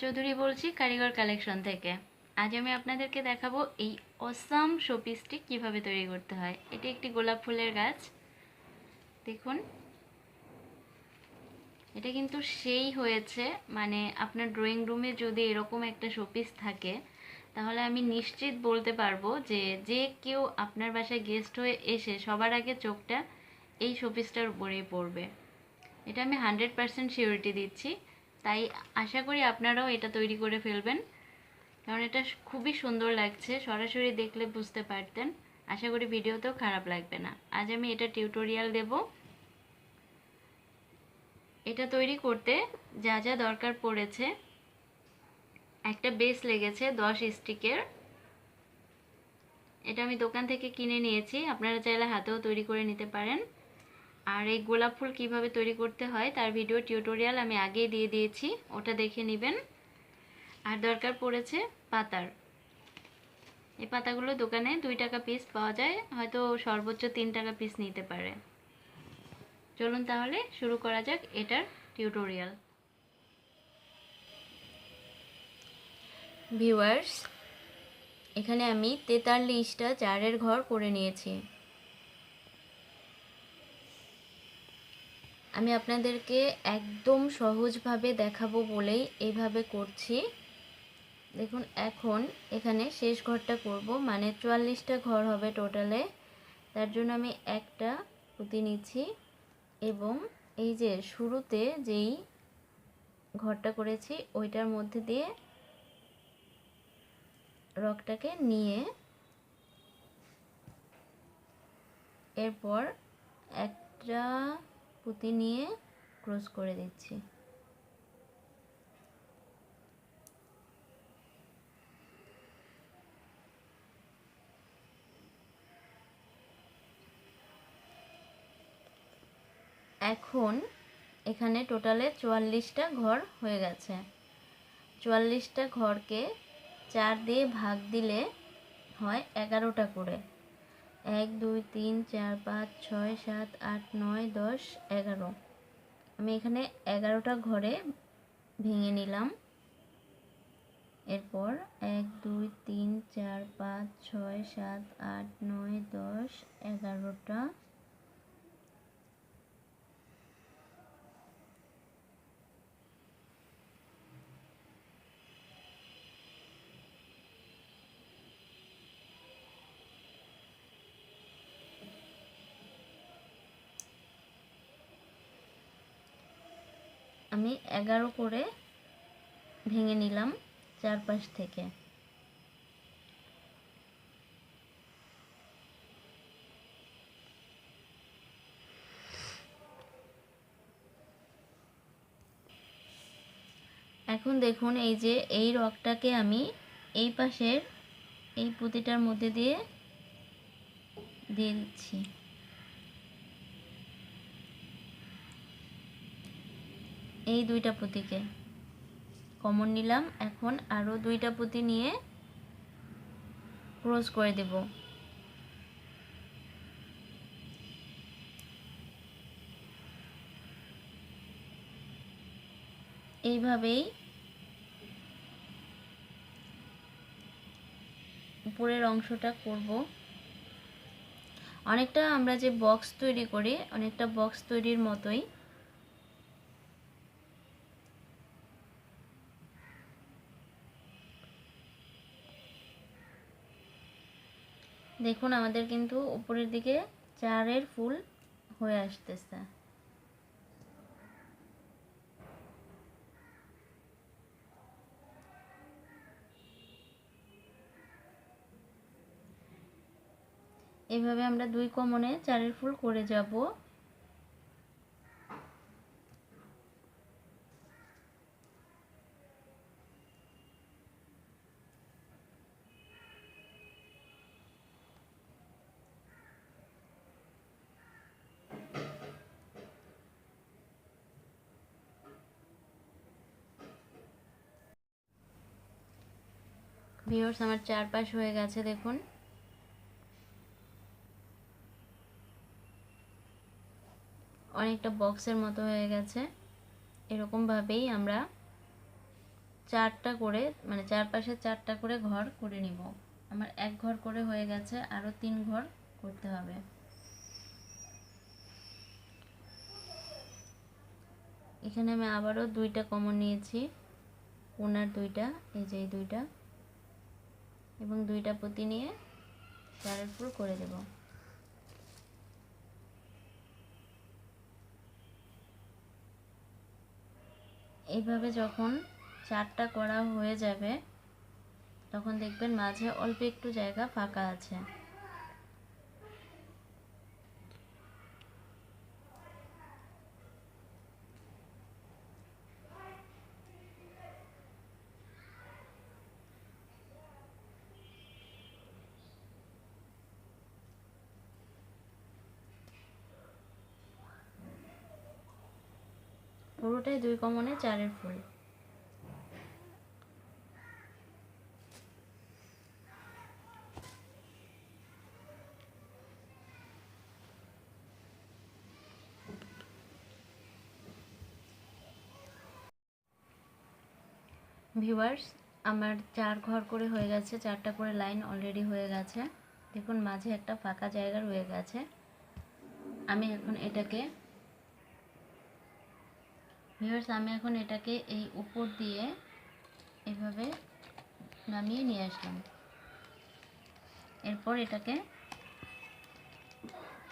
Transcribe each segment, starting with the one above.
চৌধুরী বলছি, কারিগর কালেকশন থেকে। আজ আমি আপনাদেরকে দেখাবো এই অসাম শোপিসটি কীভাবে তৈরি করতে হয়। এটি একটি গোলাপ ফুলের গাছ। দেখুন। এটা কিন্তু সেই হয়েছে মানে আপনার ড্রয়িং রুমে যদি এরকম একটা শোপিস থাকে, তাহলে আমি নিশ্চিত বলতে পারব যে যে কেউ আপনার বাসায় গেস্ট হয়ে এসে সবার আগে চোখটা এই শোপিসটার উপরেই পড়বে। এটা আমি হান্ড্রেড পারসেন্ট দিচ্ছি। তাই আশা করি আপনারাও এটা তৈরি করে ফেলবেন। কারণ এটা খুবই সুন্দর লাগছে, সরাসরি দেখলে বুঝতে পারতেন। আশা করি ভিডিওতেও খারাপ লাগবে না। আজ আমি এটা টিউটোরিয়াল দেব। এটা তৈরি করতে যা যা দরকার পড়েছে। একটা বেস লেগেছে দশ স্টিকের এটা আমি দোকান থেকে কিনে নিয়েছি। আপনারা চাইলে হাতেও তৈরি করে নিতে পারেন। আর এই গোলাপ ফুল কীভাবে তৈরি করতে হয় তার ভিডিও টিউটোরিয়াল আমি আগেই দিয়ে দিয়েছি, ওটা দেখে নেবেন। আর দরকার পড়েছে পাতার। এই পাতাগুলো দোকানে দুই টাকা পিস পাওয়া যায়, হয়তো সর্বোচ্চ তিন টাকা পিস নিতে পারে। চলুন তাহলে শুরু করা যাক এটার টিউটোরিয়াল ভিউয়ার্স এখানে আমি তেতাল্লিশটা চারের ঘর করে নিয়েছি। আমি আপনাদেরকে একদম সহজভাবে দেখাবো বলেই এইভাবে করছি। দেখুন, এখন এখানে শেষ ঘরটা করব। মানে চুয়াল্লিশটা ঘর হবে টোটালে। তার জন্য আমি একটা পুঁতি নিচ্ছি এবং এই যে শুরুতে যেই ঘরটা করেছি, ওইটার মধ্যে দিয়ে রকটাকে নিয়ে এরপর একটা পুঁতি নিয়ে ক্রস করে দিচ্ছি। এখন এখানে টোটালে চুয়াল্লিশটা ঘর হয়ে গেছে। চুয়াল্লিশটা ঘরকে চার দিয়ে ভাগ দিলে হয় এগারোটা করে। এক, দুই, তিন, চার, পাঁচ, ছয়, সাত, আট, নয়, দশ, এগারো। আমি এখানে এগারোটা ঘরে ভেঙে নিলাম। এরপর এক, দুই, তিন, চার, পাঁচ, ছয়, সাত, আট, নয়, দশ, এগারোটা আমি এগারো করে ভেঙে নিলাম চারপাশ থেকে। এখন দেখুন এই যে এই রকটাকে আমি এই পাশের এই পুঁতিটার মধ্যে দিয়ে দিয়ে দিচ্ছি। এই দুইটা পুঁতিকে। কমন নিলাম, এখন আরও দুইটা পুঁতি নিয়ে ক্রস করে দেব। এইভাবেই উপরের অংশটা করব। অনেকটা আমরা যে বক্স তৈরি করি, অনেকটা বক্স তৈরির মতোই দেখুন, আমাদের কিন্তু উপরের দিকে চারের ফুল হয়ে আসতেছে। এভাবে আমরা দুই কমনে চারের ফুল করে যাব। ভিউর্স আমার চারপাশ হয়ে গেছে, দেখুন। অনেকটা বক্সের মতো হয়ে গেছে। এরকমভাবেই আমরা চারটা করে মানে চারপাশে চারটা করে ঘর করে নিব। আমার এক ঘর করে হয়ে গেছে, আরও তিন ঘর করতে হবে। এখানে আমি আবারও দুইটা কমন নিয়েছি। ওনার দুইটা, এই যে এই দুইটা। এবং দুইটা পুঁতি নিয়ে চারের ফুল করে দেব। এইভাবে যখন চারটা করা হয়ে যাবে, তখন দেখবেন মাঝে অল্প একটু জায়গা ফাঁকা আছে। পুরোটাই দুই কমনে চারের ফুল। ভিউয়ার্স আমার চার ঘর করে হয়ে গেছে, চারটা করে লাইন অলরেডি হয়ে গেছে। দেখুন, মাঝে একটা ফাঁকা জায়গা রয়ে গেছে। আমি এখন এটাকে ভিউয়ার্স আমি এখন এটাকে এই উপর দিয়ে এভাবে নামিয়ে নিয়ে আসলাম। এরপর এটাকে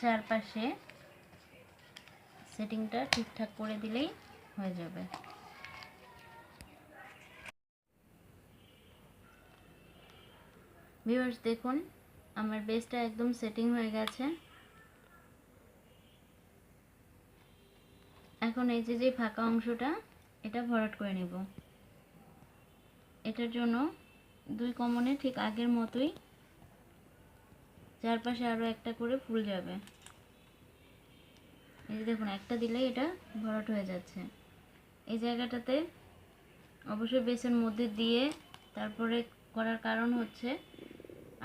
চারপাশে সেটিংটা ঠিকঠাক করে দিলেই হয়ে যাবে। ভিউয়ার্স দেখুন, আমার বেসটা একদম সেটিং হয়ে গেছে। এখন এই যে ফাঁকা অংশটা, এটা ভরাট করে নেব। এটার জন্য দুই কমনে ঠিক আগের মতোই চারপাশে আরও একটা করে ফুল যাবে। এই যে দেখুন, একটা দিলেই এটা ভরাট হয়ে যাচ্ছে। এই জায়গাটাতে অবশ্যই বেসের মধ্যে দিয়ে তারপরে করার কারণ হচ্ছে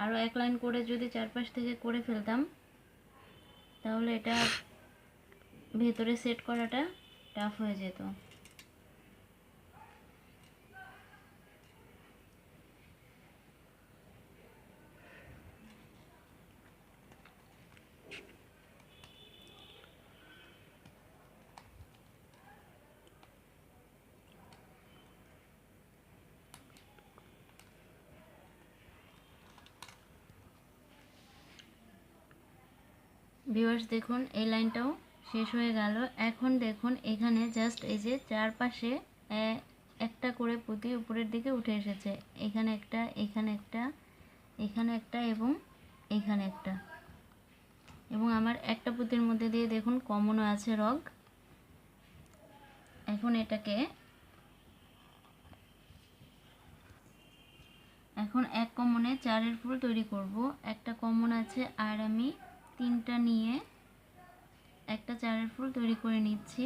আরও এক লাইন করে যদি চারপাশ থেকে করে ফেলতাম, তাহলে এটা ভেতরে সেট করাটা টাফ হয়ে যেত। ভিউয়ার্স দেখুন এই লাইনটাও শেষ হয়ে গেল। এখন দেখুন, এখানে জাস্ট এই যে চারপাশে একটা করে পুঁতি উপরের দিকে উঠে এসেছে। এখানে একটা এখানে একটা এখানে একটা এবং এখানে একটা। এবং আমার একটা পুঁতির মধ্যে দিয়ে দেখুন, কমনও আছে রগ। এখন এটাকে, এখন এক কমনে চারের ফুল তৈরি করব। একটা কমন আছে আর আমি তিনটা নিয়ে একটা চারের ফুল তৈরি করে নিচ্ছি।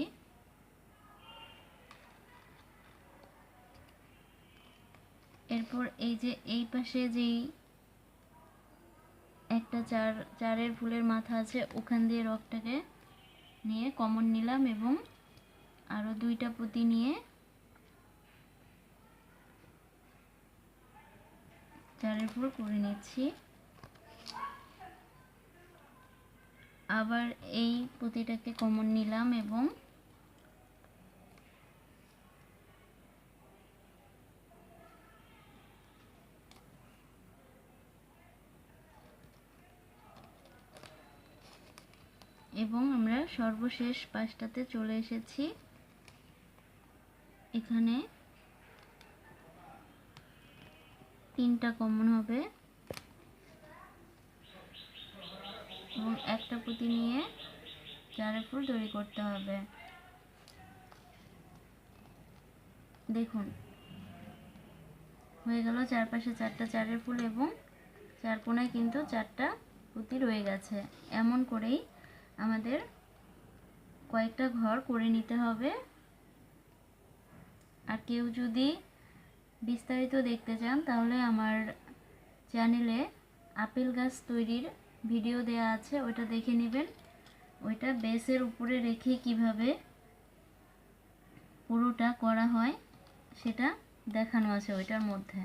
এরপর এই যে, এই পাশে যেই একটা চার, চারের ফুলের মাথা আছে, ওখান দিয়ে রকটাকে নিয়ে কমন নিলাম এবং আরও দুইটা পুঁতি নিয়ে চারের ফুল করে নিচ্ছি। আবার এই পুঁতিটাকে কমন নিলাম এবং এবং আমরা সর্বশেষ পাঁচটাতে চলে এসেছি। এখানে তিনটা কমন হবে। এবং একটা পুঁতি নিয়ে চারের ফুল তৈরি করতে হবে। দেখুন, হয়ে গেল চারপাশে চারটা চারের ফুল এবং চার কোনায় কিন্তু চারটা পুঁতি রয়ে গেছে। এমন করেই আমাদের কয়েকটা ঘর করে নিতে হবে। আর কেউ যদি বিস্তারিত দেখতে চান, তাহলে আমার চ্যানেলে আপেল গাছ তৈরির ভিডিও দেয়া আছে ওটা দেখে নেবেন। ওইটা বেসের উপরে রেখে কীভাবে পুরোটা করা হয়, সেটা দেখানো আছে ওইটার মধ্যে।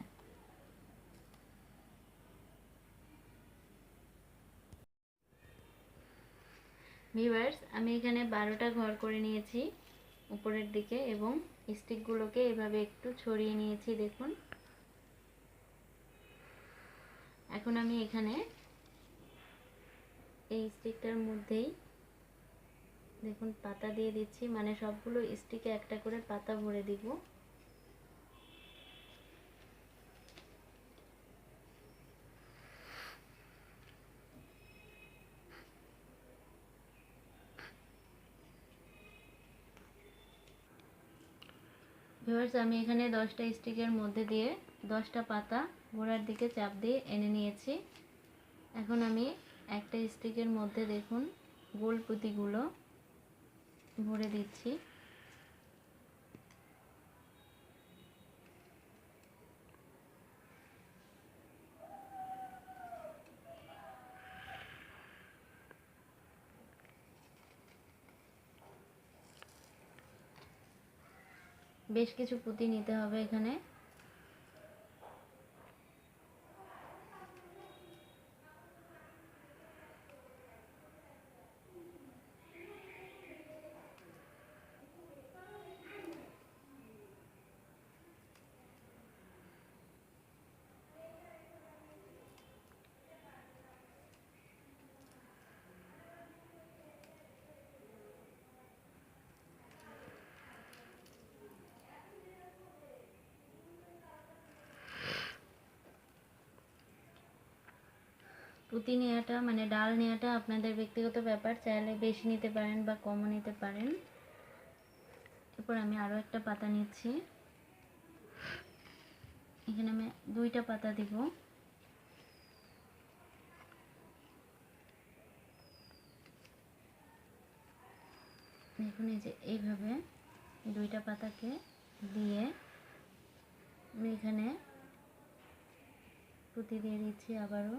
ভিউয়ার্স, আমি এখানে বারোটা ঘর করে নিয়েছি উপরের দিকে এবং স্টিকগুলোকে এভাবে একটু ছড়িয়ে নিয়েছি, দেখুন। এখন আমি এখানে এই স্টিকটার মধ্যেই দেখুন পাতা দিয়ে দিচ্ছি মানে সবগুলো স্টিকে একটা করে পাতা ভরে দিব। ভিউয়ার্স আমি এখানে দশটা স্টিকের মধ্যে দিয়ে দশটা পাতা গোড়ার দিকে চাপ দিয়ে এনে নিয়েছি। এখন আমি একটা স্টিকের মধ্যে দেখুন গোল পুঁতিগুলো ভরে দিচ্ছি। বেশ কিছু পুঁতি নিতে হবে এখানে। পুঁতি নেওয়াটা মানে ডাল নেওয়াটা আপনাদের ব্যক্তিগত ব্যাপার। চাইলে বেশি নিতে পারেন বা কমও নিতে পারেন। এরপর আমি আরও একটা পাতা নিচ্ছি। এখানে আমি দুইটা পাতা দিব। দেখুন এই যে এইভাবে দুইটা পাতাকে দিয়ে আমি এখানে পুঁতি দিয়ে দিচ্ছি আবারও।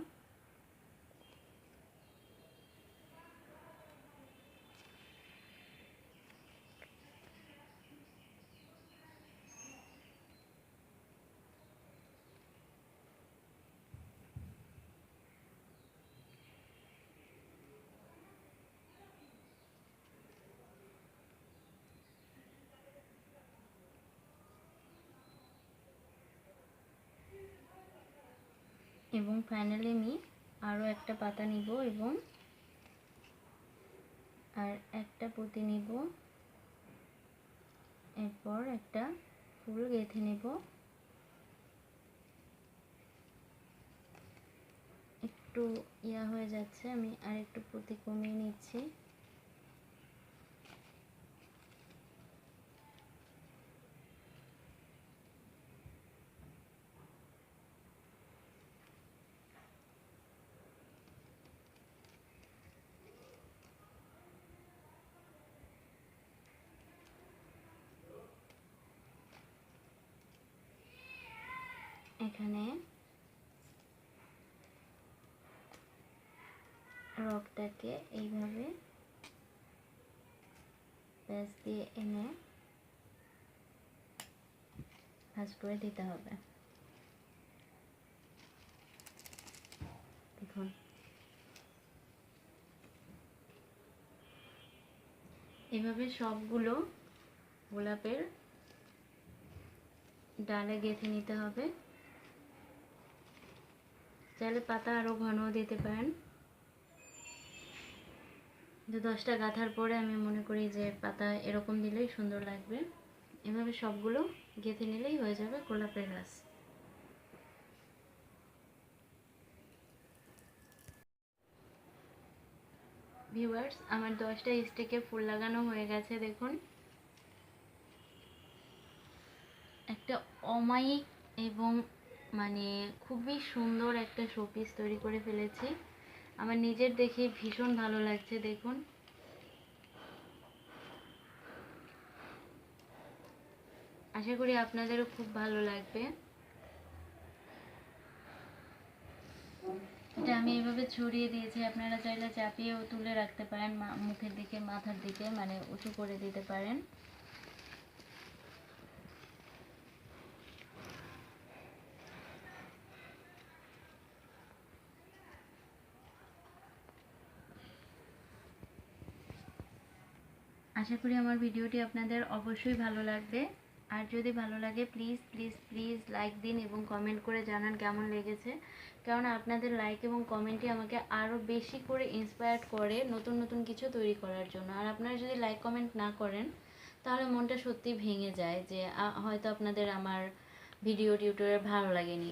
এবং ফাইনালি আমি আরও একটা পাতা নিব এবং আর একটা পুঁতি নিব। এরপর একটা ফুল গেঁথে নেব। একটু ইয়া হয়ে যাচ্ছে, আমি আর একটু পুঁতি কমিয়ে নিচ্ছি। এখানে রকটাকে এইভাবে প্যাচ দিয়ে এনে ভাজ করে দিতে হবে। দেখুন। এভাবে সবগুলো গোলাপের ডালে গেঁথে নিতে হবে। চাইলে পাতা আরও ঘনও দিতে পারেন। কিন্তু দশটা গাঁথার পরে আমি মনে করি যে পাতা এরকম দিলেই সুন্দর লাগবে। এভাবে সবগুলো গেঁথে নিলেই হয়ে যাবে গোলাপের গাছ ভিউয়ার্স, আমার দশটা স্টিকে ফুল লাগানো হয়ে গেছে, দেখুন। একটা অমায়িক এবং মানে খুবই সুন্দর একটা শোপিস তৈরি করে ফেলেছি। আমার নিজের দেখে ভীষণ ভালো লাগছে, দেখুন। আশা করি আপনাদেরও খুব ভালো লাগবে। এটা আমি এভাবে ছড়িয়ে দিয়েছি, আপনারা চাইলে চাপিয়েও তুলে রাখতে পারেন মুখের দিকে, মাথার দিকে মানে উঁচু করে দিতে পারেন। আশা করি আমার ভিডিওটি আপনাদের অবশ্যই ভালো লাগবে। আর যদি ভালো লাগে প্লিজ প্লিজ প্লিজ লাইক দিন এবং কমেন্ট করে জানান কেমন লেগেছে। কারণ আপনাদের লাইক এবং কমেন্টই আমাকে আরও বেশি করে ইন্সপায়ার্ড করে নতুন নতুন কিছু তৈরি করার জন্য। আর আপনারা যদি লাইক কমেন্ট না করেন, তাহলে মনটা সত্যি ভেঙে যায় যে হয়তো আপনাদের আমার ভিডিও টিউটোরিয়াল ভালো লাগেনি।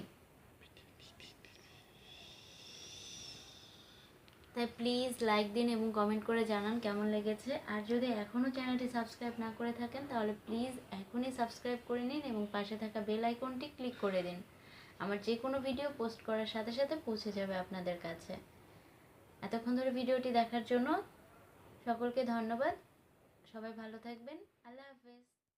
তাই প্লিজ লাইক দিন এবং কমেন্ট করে জানান কেমন লেগেছে। আর যদি এখনও চ্যানেলটি সাবস্ক্রাইব না করে থাকেন, তাহলে প্লিজ এখনই সাবস্ক্রাইব করে নিন এবং পাশে থাকা বেল আইকনটি ক্লিক করে দিন। আমার যে কোনো ভিডিও পোস্ট করার সাথে সাথে পৌঁছে যাবে আপনাদের কাছে। এতক্ষণ ধরে ভিডিওটি দেখার জন্য সকলকে ধন্যবাদ। সবাই ভালো থাকবেন।